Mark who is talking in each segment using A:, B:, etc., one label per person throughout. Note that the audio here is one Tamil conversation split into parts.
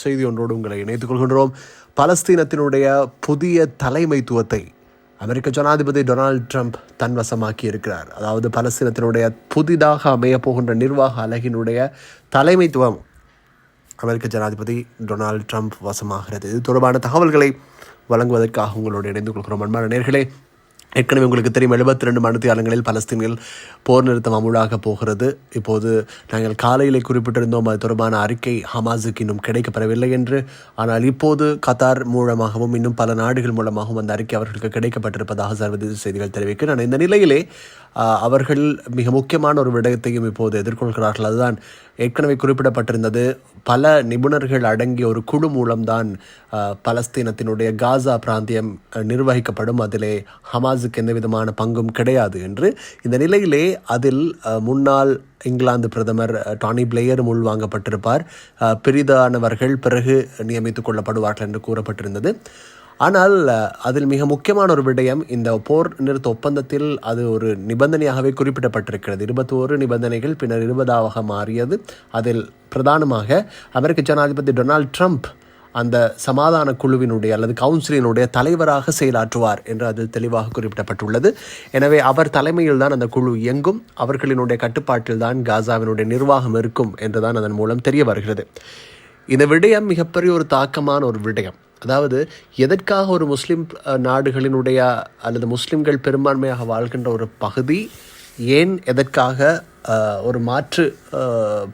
A: செய்தி ஒன்றோடு உங்களை இணைத்துக் கொள்கின்றோம் பலஸ்தீனத்தினுடைய புதிய தலைமைத்துவத்தை அமெரிக்க ஜனாதிபதி டொனால்ட் ட்ரம்ப் தன்வசமாக்கி இருக்கிறார். அதாவது பலஸ்தீனத்தினுடைய புதிதாக அமையப்போகின்ற நிர்வாக அலகினுடைய தலைமைத்துவம் அமெரிக்க ஜனாதிபதி டொனால்ட் ட்ரம்ப் வசமாகிறது. இது தொடர்பான தகவல்களை வழங்குவதற்காக உங்களோடு இணைந்து கொள்கிறோம் அன்பான நேர்களே ஏற்கனவே உங்களுக்கு தெரியும் எழுபத்தி ரெண்டு மணித்தியாலங்களில் பலஸ்தீனில் போர் நிறுத்தம் அமுழாக போகிறது. இப்போது நாங்கள் காலையில் குறிப்பிட்டிருந்தோம் அது தொடர்பான அறிக்கை ஹமாஸுக்கு இன்னும் கிடைக்கப்பெறவில்லை என்று. ஆனால் இப்போது கத்தார் மூலமாகவும் இன்னும் பல நாடுகள் மூலமாகவும் அந்த அறிக்கை அவர்களுக்கு கிடைக்கப்பட்டிருப்பதாக சர்வதேச செய்திகள் தெரிவிக்கின்றன. இந்த நிலையிலே அவர்கள் மிக முக்கியமான ஒரு விடயத்தையும் இப்போது எதிர்கொள்கிறார்கள். அதுதான் ஏற்கனவே குறிப்பிடப்பட்டிருந்தது பல நிபுணர்கள் அடங்கிய ஒரு குழு மூலம்தான் பலஸ்தீனத்தினுடைய காசா பிராந்தியம் நிர்வகிக்கப்படும். அதிலே ஹமாஸுக்கு எந்த விதமான பங்கும் கிடையாது என்று. இந்த நிலையிலே அதில் முன்னாள் இங்கிலாந்து பிரதமர் டானி பிளேயரும் உள்வாங்கப்பட்டிருப்பார். பெரிதானவர்கள் பிறகு நியமித்துக் கொள்ளப்படுவார்கள் என்று கூறப்பட்டிருந்தது. ஆனால் அதில் மிக முக்கியமான ஒரு விடயம் இந்த போர் நிறுத்த ஒப்பந்தத்தில் அது ஒரு நிபந்தனையாகவே குறிப்பிடப்பட்டிருக்கிறது. இருபத்தோரு நிபந்தனைகள் பின்னர் இருபதாக மாறியது. அதில் பிரதானமாக அமெரிக்க ஜனாதிபதி டொனால்ட் ட்ரம்ப் அந்த சமாதான குழுவினுடைய அல்லது கவுன்சிலினுடைய தலைவராக செயலாற்றுவார் என்று அதில் தெளிவாக குறிப்பிடப்பட்டுள்ளது. எனவே அவர் தலைமையில் தான் அந்த குழு இயங்கும். அவர்களினுடைய கட்டுப்பாட்டில் தான் காசாவினுடைய நிர்வாகம் இருக்கும் என்றுதான் அதன் மூலம் தெரிய வருகிறது. இந்த விடயம் மிகப்பெரிய ஒரு தாக்கமான ஒரு விடயம். அதாவது எதற்காக ஒரு முஸ்லீம் நாடுகளினுடைய அல்லது முஸ்லிம்கள் பெரும்பான்மையாக வாழ்கின்ற ஒரு பகுதி ஏன் எதற்காக ஒரு மாற்று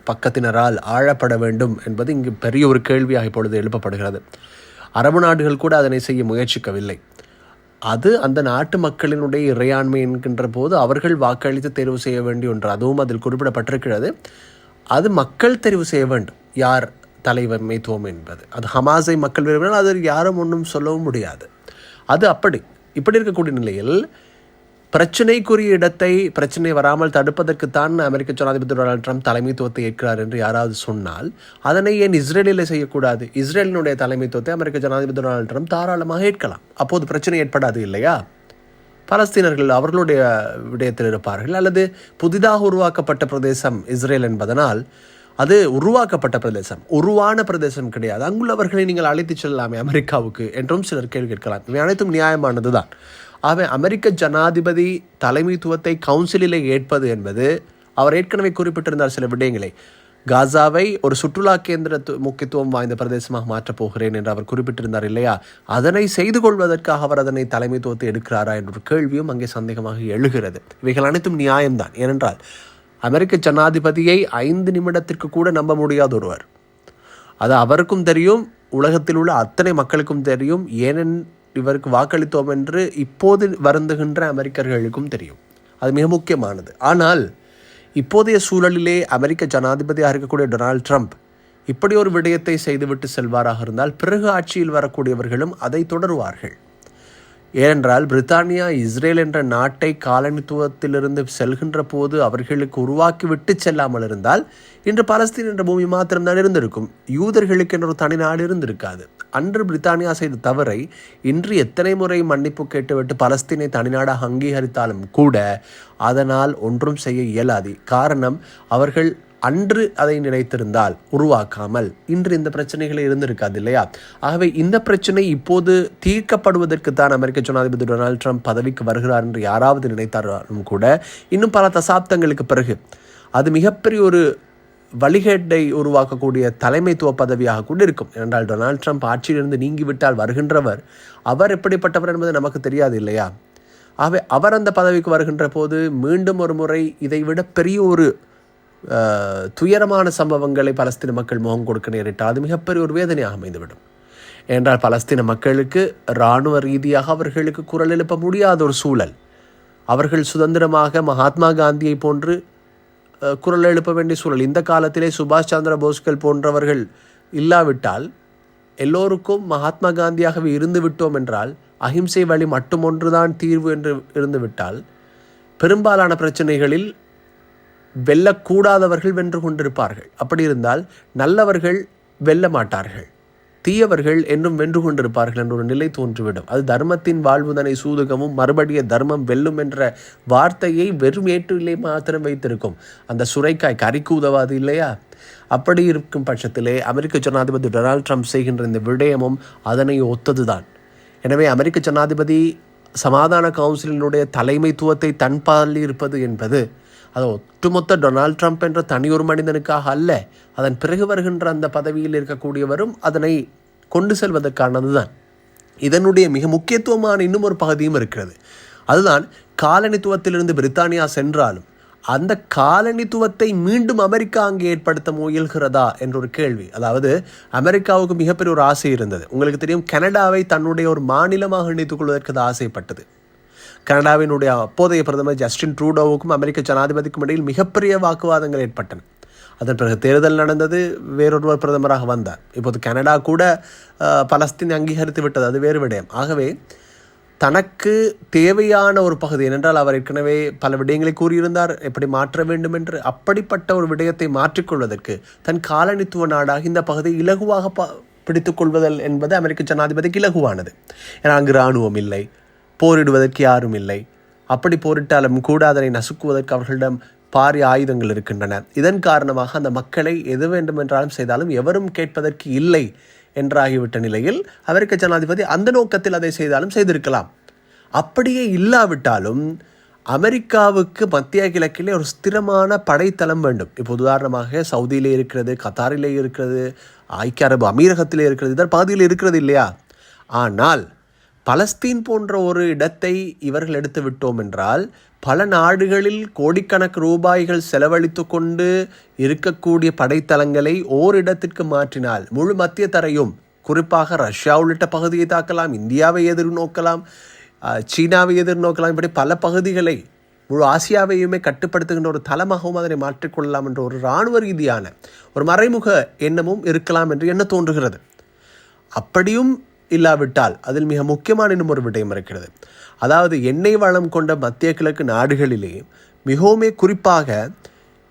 A: பக்கத்தினரால் ஆழப்பட வேண்டும் என்பது இங்கு பெரிய ஒரு கேள்வியாக இப்பொழுது எழுப்பப்படுகிறது. அரபு நாடுகள் கூட அதனை செய்ய முயற்சிக்கவில்லை. அது அந்த நாட்டு மக்களினுடைய இறையாண்மை என்கின்ற போது அவர்கள் வாக்களித்து தேர்வு செய்ய வேண்டிய ஒன்று. அதுவும் அதில் குறிப்பிடப்பட்டிருக்கிறது. அது மக்கள் தெரிவு செய்ய வேண்டும். யார் தலைமைத்துவம் என்பது. அது ஹமாஸை மக்கள் விரும்பினால் அது யாரும் ஒன்றும் சொல்லவும் முடியாது. அது அப்படி. இப்படி இருக்கக்கூடிய நிலையில் பிரச்சனைக்குரிய இடத்தை பிரச்சனை வராமல் தடுப்பதற்குத்தான் அமெரிக்க ஜனாதிபதி டொனால்ட் ட்ரம்ப் தலைமைத்துவத்தை ஏற்கிறார் என்று யாராவது சொன்னால் அதனை ஏன் இஸ்ரேலில் செய்யக்கூடாது? இஸ்ரேலினுடைய தலைமைத்துவத்தை அமெரிக்க ஜனாதிபதி டொனால்ட் ட்ரம்ப் தாராளமாக ஏற்கலாம். அப்போது பிரச்சனை ஏற்படாது இல்லையா? பலஸ்தீனர்கள் அவர்களுடைய விடயத்தில் இருப்பார்கள். அல்லது புதிதாக உருவாக்கப்பட்ட பிரதேசம் இஸ்ரேல் என்பதனால் அது உருவாக்கப்பட்ட பிரதேசம். உருவான பிரதேசம் கிடையாது. அங்குள்ளவர்களை நீங்கள் அழைத்துச் செல்லலாமே அமெரிக்காவுக்கு என்றும் சிலர் கேள்வி கேட்கலாம். இவை அனைத்தும் நியாயமானதுதான். ஆகவே அமெரிக்க ஜனாதிபதி தலைமைத்துவத்தை கவுன்சிலிலே ஏற்பது என்பது அவர் ஏற்கனவே குறிப்பிட்டிருந்தார் சில விடயங்களை. காசாவை ஒரு சுற்றுலா கேந்திர முக்கியத்துவம் வாய்ந்த பிரதேசமாக மாற்றப் போகிறேன் என்று அவர் குறிப்பிட்டிருந்தார் இல்லையா? அதனை செய்து கொள்வதற்காக அவர் அதனை தலைமைத்துவத்தை எடுக்கிறாரா என்ற கேள்வியும் அங்கே சந்தேகமாக எழுகிறது. இவைகள் அனைத்தும் நியாயம்தான். ஏனென்றால் அமெரிக்க ஜனாதிபதியை ஐந்து நிமிடத்திற்கு கூட நம்ப முடியாத ஒருவர். அது அவருக்கும் தெரியும் உலகத்தில் உள்ள அத்தனை மக்களுக்கும் தெரியும் ஏனென் இவருக்கு வாக்களித்தோம் என்று இப்போது வருந்துகின்ற அமெரிக்கர்களுக்கும் தெரியும். அது மிக முக்கியமானது. ஆனால் இப்போதைய சூழலிலே அமெரிக்க ஜனாதிபதியாக இருக்கக்கூடிய டொனால்ட் ட்ரம்ப் இப்படி ஒரு விடயத்தை செய்துவிட்டு செல்வாராக இருந்தால் பிறகு ஆட்சியில் வரக்கூடியவர்களும் அதை தொடருவார்கள். ஏனென்றால் பிரித்தானியா இஸ்ரேல் என்ற நாட்டை காலனித்துவத்திலிருந்து செல்கின்ற போது அவர்களுக்கு உருவாக்கி விட்டு செல்லாமல் இருந்தால் இன்று பலஸ்தீன் என்ற பூமி மாத்திரம்தான் இருந்திருக்கும். யூதர்களுக்கு என்ற ஒரு தனி நாடு இருந்திருக்காது. அன்று பிரித்தானியா செய்த தவறை இன்று எத்தனை முறை மன்னிப்பு கேட்டுவிட்டு பலஸ்தீனை தனிநாடாக அங்கீகரித்தாலும் கூட அதனால் ஒன்றும் செய்ய இயலாது. காரணம் அவர்கள் அன்று அதை நினைத்திருந்தால் உருவாக்காமல். இன்று இந்த பிரச்சனைகள் இருந்திருக்காது இல்லையா? ஆகவே இந்த பிரச்சனை இப்போது தீர்க்கப்படுவதற்கு தான் அமெரிக்க ஜனாதிபதி டொனால்ட் ட்ரம்ப் பதவிக்கு வருகிறார் என்று யாராவது நினைத்தாலும் கூட இன்னும் பல தசாப்தங்களுக்கு பிறகு அது மிகப்பெரிய ஒரு வழிகேட்டை உருவாக்கக்கூடிய தலைமைத்துவ பதவியாக கூட இருக்கும். ஏனென்றால் டொனால்ட் ட்ரம்ப் ஆட்சியிலிருந்து நீங்கிவிட்டால் வருகின்றவர் அவர் எப்படிப்பட்டவர் என்பது நமக்கு தெரியாது இல்லையா? ஆகவே அவர் அந்த பதவிக்கு வருகின்ற போது மீண்டும் ஒரு முறை இதைவிட பெரிய ஒரு துயரமான சம்பவங்களை பலஸ்தீன மக்கள் முகம் கொடுக்க நேரிட்டால் அது மிகப்பெரிய ஒரு வேதனையாக அமைந்துவிடும். என்றால் பலஸ்தீன மக்களுக்கு இராணுவ ரீதியாக அவர்களுக்கு குரல் எழுப்ப முடியாத ஒரு சூழல். அவர்கள் சுதந்திரமாக மகாத்மா காந்தியை போன்று குரல் எழுப்ப வேண்டிய சூழல். இந்த காலத்திலே சுபாஷ் சந்திர போஸ்கள் போன்றவர்கள் இல்லாவிட்டால் எல்லோருக்கும் மகாத்மா காந்தியாகவே இருந்து விட்டோம் என்றால் அஹிம்சை வழி மட்டுமொன்றுதான் தீர்வு என்று இருந்துவிட்டால் பெரும்பாலான பிரச்சனைகளில் வெல்லக்கூடாதவர்கள் வென்று கொண்டிருப்பார்கள். அப்படி இருந்தால் நல்லவர்கள் வெல்ல மாட்டார்கள். தீயவர்கள் என்றும் வென்று கொண்டிருப்பார்கள் என்ற ஒரு நிலை தோன்றிவிடும். அது தர்மத்தின் வாழ்வுதனை சூதுகமும் மறுபடிய தர்மம் வெல்லும் என்ற வார்த்தையை வெறும் ஏற்றிலே மாத்திரம் வைத்திருக்கும். அந்த சுரைக்காய் கறிக்கு உதவாது இல்லையா? அப்படி இருக்கும் பட்சத்திலே அமெரிக்க ஜனாதிபதி டொனால்ட் ட்ரம்ப் செய்கின்ற இந்த விடயமும் அதனை ஒத்ததுதான். எனவே அமெரிக்க ஜனாதிபதி சமாதான கவுன்சிலினுடைய தலைமைத்துவத்தை தன்பாலில் இருப்பது என்பது அது ஒட்டுமொத்த டொனால்ட் ட்ரம்ப் என்ற தனியொரு மனிதனுக்காக அல்ல அதன் பிறகு வருகின்ற அந்த பதவியில் இருக்கக்கூடியவரும் அதனை கொண்டு செல்வதற்கானது தான் இதனுடைய மிக முக்கியத்துவமான இன்னும் ஒரு பகுதியும் இருக்கிறது. அதுதான் காலனித்துவத்திலிருந்து பிரித்தானியா சென்றாலும் அந்த காலனித்துவத்தை மீண்டும் அமெரிக்கா அங்கே ஏற்படுத்த முயல்கிறதா என்ற ஒரு கேள்வி. அதாவது அமெரிக்காவுக்கு மிகப்பெரிய ஒரு ஆசை இருந்தது. உங்களுக்கு தெரியும் கனடாவை தன்னுடைய ஒரு மாநிலமாக இணைத்துக் கொள்வதற்கு அது ஆசைப்பட்டது. கனடாவினுடைய அப்போதைய பிரதமர் ஜஸ்டின் ட்ரூடோவுக்கும் அமெரிக்க ஜனாதிபதிக்கும் இடையில் மிகப்பெரிய வாக்குவாதங்கள் ஏற்பட்டன. அதன் பிறகு தேர்தல் நடந்தது வேறொருவர் பிரதமராக வந்தார். இப்போது கனடா கூட பலஸ்தீன் அங்கீகரித்து விட்டது அது வேறு விடயம். ஆகவே தனக்கு தேவையான ஒரு பகுதி ஏனென்றால் அவர் ஏற்கனவே பல விடயங்களை கூறியிருந்தார் எப்படி மாற்ற வேண்டும் என்று அப்படிப்பட்ட ஒரு விடயத்தை மாற்றிக்கொள்வதற்கு தன் காலனித்துவ நாடாக இந்த பகுதியை இலகுவாக ப பிடித்துக்கொள்வதல் என்பது அமெரிக்க ஜனாதிபதிக்கு இலகுவானது. ஏன்னா அங்கு இராணுவம் இல்லை போரிடுவதற்கு யாரும் இல்லை. அப்படி போரிட்டாலும் கூட அதனை நசுக்குவதற்கு அவர்களிடம் பாரிய ஆயுதங்கள் இருக்கின்றன. இதன் காரணமாக அந்த மக்களை எது வேண்டுமென்றாலும் செய்தாலும் எவரும் கேட்பதற்கு இல்லை என்றாகிவிட்ட நிலையில் அமெரிக்க ஜனாதிபதி அந்த நோக்கத்தில் அதை செய்தாலும் செய்திருக்கலாம். அப்படியே இல்லாவிட்டாலும் அமெரிக்காவுக்கு மத்திய கிழக்கிலே ஒரு ஸ்திரமான படைத்தளம் வேண்டும். இப்போ உதாரணமாக சவுதியிலே இருக்கிறது கத்தாரிலே இருக்கிறது ஐக்கிய அரபு அமீரகத்திலே இருக்கிறது இதர் பாதியில் இருக்கிறது இல்லையா? ஆனால் பலஸ்தீன் போன்ற ஒரு இடத்தை இவர்கள் எடுத்து விட்டோம் என்றால் பல நாடுகளில் கோடிக்கணக்கு ரூபாய்கள் செலவழித்து கொண்டு இருக்கக்கூடிய படைத்தளங்களை ஓரிடத்திற்கு மாற்றினால் முழு மத்திய தரையும் குறிப்பாக ரஷ்யா உள்ளிட்ட பகுதியை தாக்கலாம் இந்தியாவை எதிர்நோக்கலாம் சீனாவை எதிர்நோக்கலாம் இப்படி பல பகுதிகளை முழு ஆசியாவையுமே கட்டுப்படுத்துகின்ற ஒரு தளமாகவும் அதனை மாற்றிக்கொள்ளலாம் என்ற ஒரு இராணுவ ரீதியான ஒரு மறைமுக எண்ணமும் இருக்கலாம் என்று என்ன தோன்றுகிறது. அப்படியும் இல்லாவிட்டால் அதில் மிக முக்கியமான இன்னும் ஒரு விடயம் இருக்கிறது. அதாவது எண்ணெய் வளம் கொண்ட மத்திய கிழக்கு நாடுகளிலே மிகவுமே குறிப்பாக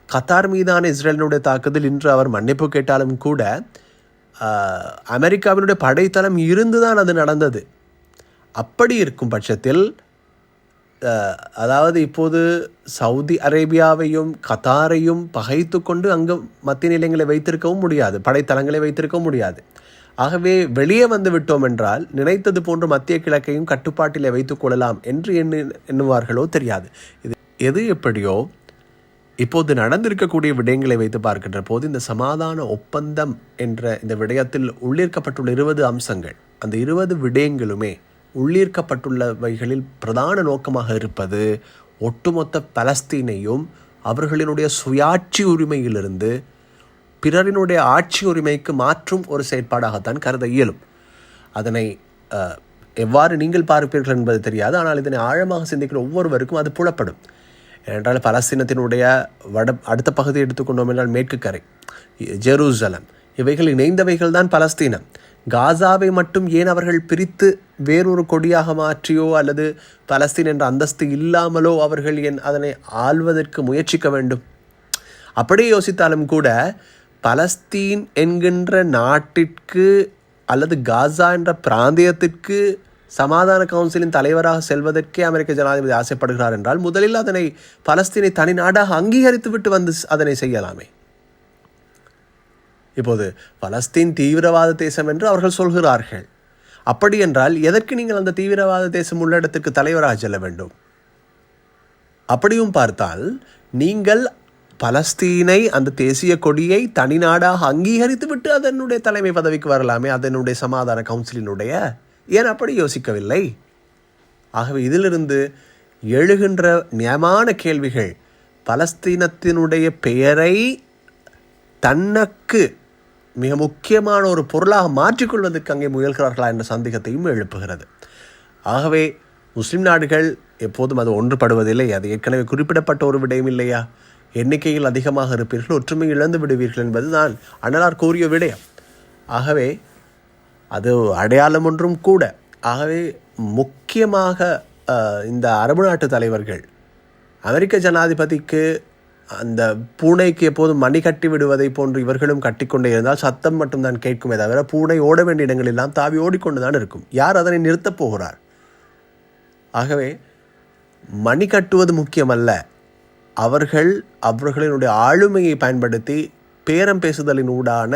A: கத்தார் மீதான இஸ்ரேலினுடைய தாக்குதல் இன்று அவர் மன்னிப்பு கேட்டாலும் கூட அமெரிக்காவினுடைய படைத்தளம் இருந்துதான் அது நடந்தது. அப்படி இருக்கும் பட்சத்தில் அதாவது இப்போது சவுதி அரேபியாவையும் கத்தாரையும் பகைத்து கொண்டு அங்கு மத்திய நிலையங்களை வைத்திருக்கவும் முடியாது படைத்தளங்களை வைத்திருக்கவும் முடியாது. ஆகவே வெளியே வந்து விட்டோம் என்றால் நினைத்தது போன்று மத்திய கிழக்கையும் கட்டுப்பாட்டிலே வைத்துக் கொள்ளலாம் என்று எண்ணு எண்ணுவார்களோ தெரியாது. இது எது எப்படியோ இப்போது நடந்திருக்கக்கூடிய விடயங்களை வைத்து பார்க்கின்ற போது இந்த சமாதான ஒப்பந்தம் என்ற இந்த விடயத்தில் உள்ளீர்க்கப்பட்டுள்ள இருபது அம்சங்கள் அந்த இருபது விடயங்களுமே உள்ளீர்க்கப்பட்டுள்ளவைகளில் பிரதான நோக்கமாக இருப்பது ஒட்டுமொத்த பலஸ்தீனையும் அவர்களினுடைய சுயாட்சி உரிமையிலிருந்து பிறரினுடைய ஆட்சி உரிமைக்கு மாற்றும் ஒரு செயற்பாடாகத்தான் கருத இயலும். அதனை எவ்வாறு நீங்கள் பார்ப்பீர்கள் என்பது தெரியாது. ஆனால் இதனை ஆழமாக சிந்திக்கிற ஒவ்வொருவருக்கும் அது புலப்படும். ஏனென்றால் பலஸ்தீனத்தினுடைய வட அடுத்த பகுதியை எடுத்துக்கொண்டோம் என்றால் மேற்கு கரை ஜெருசலம். இவைகள் இணைந்தவைகள் தான் பலஸ்தீனம். காசாவை மட்டும் ஏன் அவர்கள் பிரித்து வேறொரு கொடியாக மாற்றியோ அல்லது பலஸ்தீன் என்ற அந்தஸ்து இல்லாமலோ அவர்கள் என் அதனை ஆள்வதற்கு முயற்சிக்க வேண்டும்? அப்படி யோசித்தாலும் கூட பலஸ்தீன் என்கின்ற நாட்டிற்கு அல்லது காசா என்ற பிராந்தியத்திற்கு சமாதான கவுன்சிலின் தலைவராக செல்வதற்கே அமெரிக்க ஜனாதிபதி ஆசைப்படுகிறார் என்றால் முதலில் அதனை பலஸ்தீனை தனி நாடாக அங்கீகரித்து விட்டு வந்து அதனை செய்யலாமே. இப்போது பலஸ்தீன் தீவிரவாத தேசம் என்று அவர்கள் சொல்கிறார்கள். அப்படி என்றால் எதற்கு நீங்கள் அந்த தீவிரவாத தேசம் உள்ள இடத்துக்கு தலைவராக செல்ல வேண்டும்? அப்படியும் பார்த்தால் நீங்கள் பலஸ்தீனை அந்த தேசிய கொடியை தனி நாடாக அங்கீகரித்து விட்டு அதனுடைய தலைமை பதவிக்கு வரலாமே அதனுடைய சமாதான கவுன்சிலினுடைய. ஏன் அப்படி யோசிக்கவில்லை? ஆகவே இதிலிருந்து எழுகின்ற நியமான கேள்விகள் பலஸ்தீனத்தினுடைய பெயரை தன்னக்கு மிக முக்கியமான ஒரு பொருளாக மாற்றிக்கொள்வதற்கு அங்கே முயல்கிறார்களா என்ற சந்தேகத்தையும் எழுப்புகிறது. ஆகவே முஸ்லிம் நாடுகள் எப்போதும் அது ஒன்றுபடுவதில்லை அது ஏற்கனவே குறிப்பிடப்பட்ட ஒரு விடயம் இல்லையா எண்ணிக்கையில் அதிகமாக இருப்பீர்கள் ஒற்றுமை இழந்து விடுவீர்கள் என்பதுதான் அண்ணலார் கூறிய விடயம். ஆகவே அது அடையாளம் ஒன்றும் கூட. ஆகவே முக்கியமாக இந்த அரபு நாட்டு தலைவர்கள் அமெரிக்க ஜனாதிபதிக்கு அந்த பூனைக்கு எப்போதும் மணி கட்டி விடுவதை போன்று இவர்களும் கட்டிக்கொண்டே இருந்தால் சத்தம் மட்டும்தான் கேட்குமே தவிர பூனை ஓட வேண்டிய இடங்களெல்லாம் தாவி ஓடிக்கொண்டு தான் இருக்கும். யார் அதனை நிறுத்தப் போகிறார்? ஆகவே மணி கட்டுவது முக்கியமல்ல. அவர்கள் அவர்களினுடைய ஆளுமையை பயன்படுத்தி பேரம் பேசுதலின் ஊடான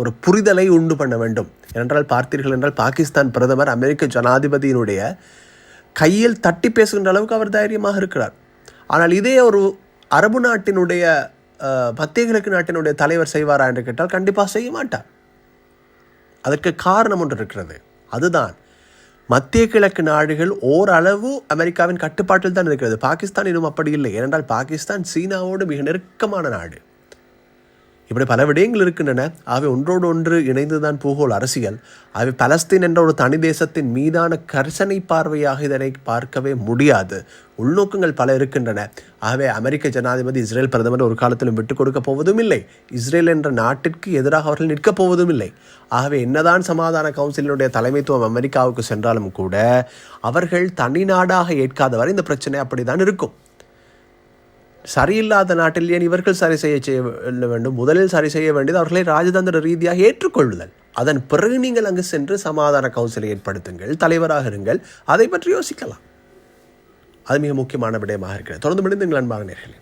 A: ஒரு புரிதலை உண்டு பண்ண வேண்டும். என்றால் பார்த்தீர்கள் என்றால் பாகிஸ்தான் பிரதமர் அமெரிக்க ஜனாதிபதியினுடைய கையில் தட்டி பேசுகின்ற அளவுக்கு அவர் தைரியமாக இருக்கிறார். ஆனால் இதே ஒரு அரபு நாட்டினுடைய மத்திய கிழக்கு நாட்டினுடைய தலைவர் செய்வாரா என்று கேட்டால் கண்டிப்பாக செய்ய மாட்டார். அதற்கு காரணம் ஒன்று இருக்கிறது. அதுதான் மத்திய கிழக்கு நாடுகள் ஓரளவு அமெரிக்காவின் கட்டுப்பாட்டில் தான் இருக்கிறது. பாகிஸ்தான் இன்னும் அப்படி இல்லை. ஏனென்றால் பாகிஸ்தான் சீனாவோடு மிக நெருக்கமான நாடு. இப்படி பல விடயங்கள் இருக்கின்றன. அவை ஒன்றோடு ஒன்று இணைந்துதான் பூகோள் அரசியல். அவை பலஸ்தீன் என்ற ஒரு தனி தேசத்தின் மீதான கர்சனை பார்வையாக இதனை பார்க்கவே முடியாது. உள்நோக்கங்கள் பல இருக்கின்றன. ஆகவே அமெரிக்க ஜனாதிபதி இஸ்ரேல் பிரதமர் ஒரு காலத்திலும் விட்டுக் கொடுக்க போவதும் இல்லை. இஸ்ரேல் என்ற நாட்டிற்கு எதிராக அவர்கள் நிற்கப் போவதும் இல்லை. ஆகவே என்னதான் சமாதான கவுன்சிலினுடைய தலைமைத்துவம் அமெரிக்காவுக்கு சென்றாலும் கூட அவர்கள் தனி நாடாக ஏற்காதவரை இந்த பிரச்சனை அப்படிதான் இருக்கும். சரியில்லாத நாட்டில் ஏன் இவர்கள் சரி செய்ய செய்ய வேண்டும்? முதலில் சரி செய்ய வேண்டியது அவர்களை ராஜதந்திர ரீதியாக ஏற்றுக்கொள்ளுதல். அதன் பிறகு நீங்கள் அங்கு சென்று சமாதான கவுன்சிலை ஏற்படுத்துங்கள். தலைவராக இருங்கள். அதை பற்றி யோசிக்கலாம். அது மிக முக்கியமான விடயமாக இருக்கிறது. தொடர்ந்து முடிந்து எங்கள் அன்பாக நேர்களே.